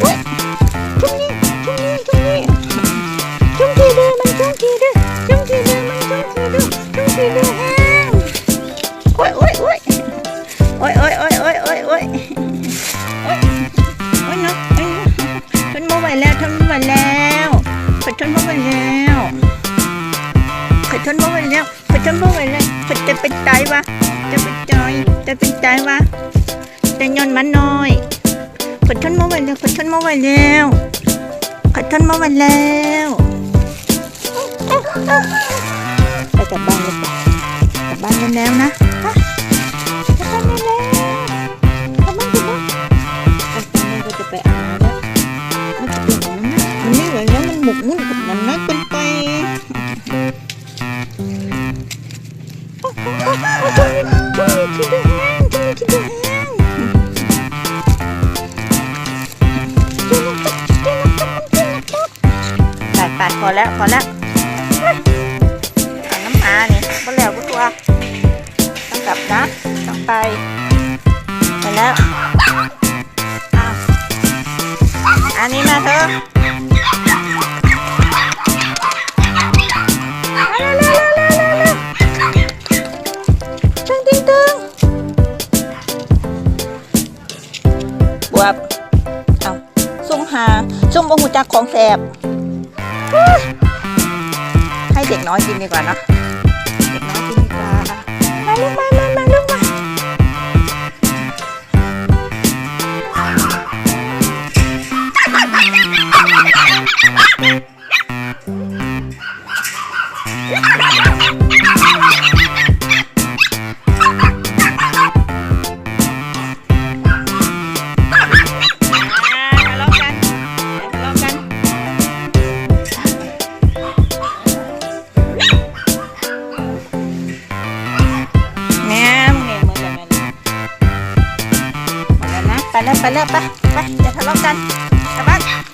โอ๊ยช่วงนี้ช่วงนี้ช่วงนี้ช่วงทีดือมันช่วงทีดือช่วงทีดือมันช่วงทีดือช่วงทีดือแห้งโอ๊ยโอ๊ยโอ๊ยโอ๊ยโอ๊ยโอ๊ยโอ๊ยโอ๊ยโอ๊ยโอ๊ยนาะโอ๊ยทนไม่ไหวแล้วทนไม่ไหวแล้วขอทนไม่ไหวแล้วขอทนไม่ไหวแล้วขอทนไม่ไหวแล้วขอจะเป็นตายวะจะเป็นตายจะเป็นตายวะแต่ย้อนมันน้อย ขอทนมาไหวแล้วขอทนมาไหวแล้วขอทนมาไหวแล้วไปกลับบ้านเลยจ้ะกลับบ้านกันแล้วนะฮะกลับบ้านกันแล้วกลับบ้านกันแล้วไปตอนนี้ก็จะไปอาบน้ำแล้วมันจะเป็นอย่างนั้นนะมันไม่ไหวแล้วมันหมกมุ่นกับมันนะ พอแล้วพอแล้วเอาน้ำมาเนี่ยบ่แล้วกูตัวต้องกลับนะต้องไปไปแล้วอ้าวอันนี้มาเถอะมาเร็วเร็วเร็วเร็วเร็วตึงตึงตึงบวบเอาซุ่มหาซุ่มบงหูจักของแสบ ให้เด็กน้อยกินดีกว่าเนะเด็กน้อยกินดีกว่ามาลูกมามามาลูกมาอ แล้วไปแล้วไปไปอย่าทะเลาะกันกลับบ้าน